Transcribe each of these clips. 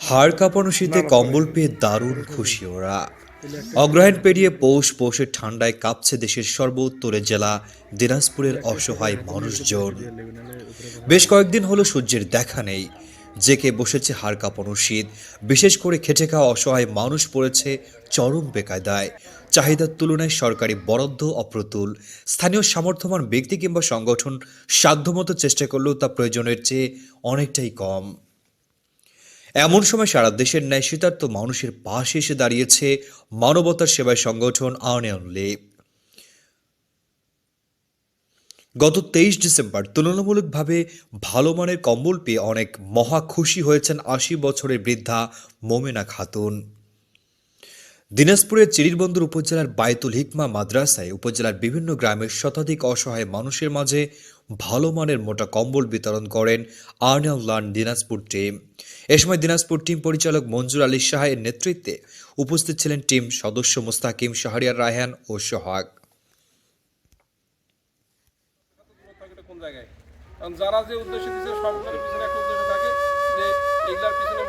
হাড় কাঁপানো শীতে কম্বল পেয়ে দারুণ খুশি ওরা। অগ্রহায়ণ পেরিয়ে পৌষ পৌষের ঠান্ডায় কাঁপছে দেশের সর্বোত্তরের জেলা, দিনাজপুরের অসহায় মানুষজন। বেশ কয়েকদিন হলো সূর্যের দেখা নেই। জেকে বসেছে হাড় কাঁপানো শীত। বিশেষ করে খেটে খাওয়া অসহায় মানুষ পড়েছে চরম বেকায়দায়। চাহিদার তুলনায় সরকারি বরাদ্দ অপ্রতুল। স্থানীয় সামর্থ্যবান ব্যক্তি কিংবা সংগঠন সাধ্যমতো চেষ্টা করলেও তা প্রয়োজনের চেয়ে অনেকটাই কম। এমন সময় সারা দেশের ন্যায় শীতার্থ মানুষের পাশে এসে দাঁড়িয়েছে মানবতার সেবায় সংগঠন আনলে গত তেইশ ডিসেম্বর তুলনামূলকভাবে ভালো মানের কম্বল পেয়ে অনেক মহা খুশি হয়েছেন আশি বছরের বৃদ্ধা মোমেনা খাতুন। দিনাজপুরের চিরিরবন্দর উপজেলার বায়তুল হিকমা মাদ্রাসায় উপজেলার বিভিন্ন গ্রামের শতাধিক অসহায় মানুষের মাঝে ভালো মানের মোটা কম্বল বিতরণ করেন আর্নিয়াল লার্ন দিনাজপুর টিম। এ সময় দিনাজপুর টিম পরিচালক মঞ্জুর আলী শাহের নেতৃত্বে উপস্থিত ছিলেন টিম সদস্য মুস্তাকিম শাহরিয়ার রায়হান ও সোহাগ। যারা যে উদ্দেশ্য দিচ্ছে সরকারের পিছনে একটা উদ্দেশ্য থাকে যে এইগুলার পিছনে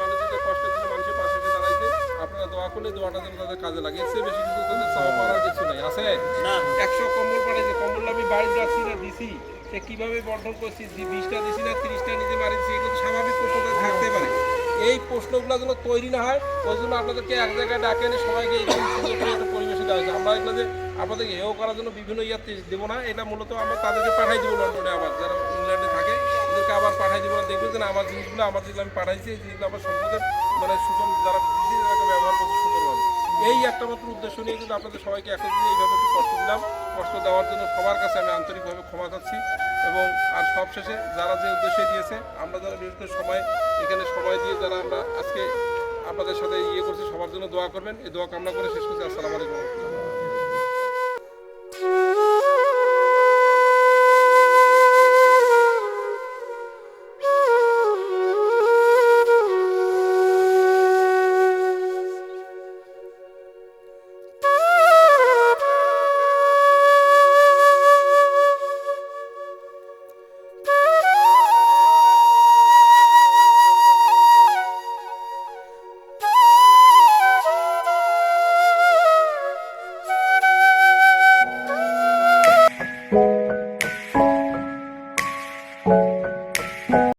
যেন তাদের কাজে লাগে চেয়ে বেশি কিছু তাদের চাওয়া পাওয়ার কিছু নাই। আছে? একশো কম্বল পাঠাইছে। কম্বল আমি বাড়িতে যাচ্ছি না, দিছি। সে কীভাবে বন্টন করছি? যে বিশটা দিছি না, তিরিশটা এই প্রশ্নগুলো যেন তৈরি না হয়, ওই জন্য আপনাদেরকে এক জায়গায় ডাকে এনে সবাইকে একটা পরিবেশে দেওয়া হয়েছে। আমরা এগুলো যে আপনাদেরকে হেও করার জন্য বিভিন্ন ইয়াতে দেবো না, এটা মূলত আমরা তাদেরকে পাঠাই দেবো লন্ডনে আবার। যারা ইংল্যান্ডে থাকে, ওদেরকে আবার পাঠাই দেবো না। দেখবে যে আমার জিনিসগুলো, আমার যেগুলো আমি পাঠাইছি, এই জিনিসগুলো আমার সম্পদের মানে সুষম যারা দিচ্ছি তাদেরকে ব্যবহার করছে সুন্দরভাবে। এই একটা মাত্র উদ্দেশ্য নিয়ে কিন্তু আপনাদের সবাইকে একত্রে এইভাবে একটু কষ্ট দিলাম। কষ্ট দেওয়ার জন্য সবার কাছে আমি আন্তরিকভাবে ক্ষমা চাচ্ছি। এবং আর সবশেষে যারা যে উদ্দেশ্যে দিয়েছে, আমরা যারা করে সময়, এখানে সময় দিয়ে যারা আমরা আজকে আপনাদের সাথে ইয়ে করছি, সবার জন্য দোয়া করবেন। এই দোয়া কামনা করে শেষ করছি। আসসালামু আলাইকুম।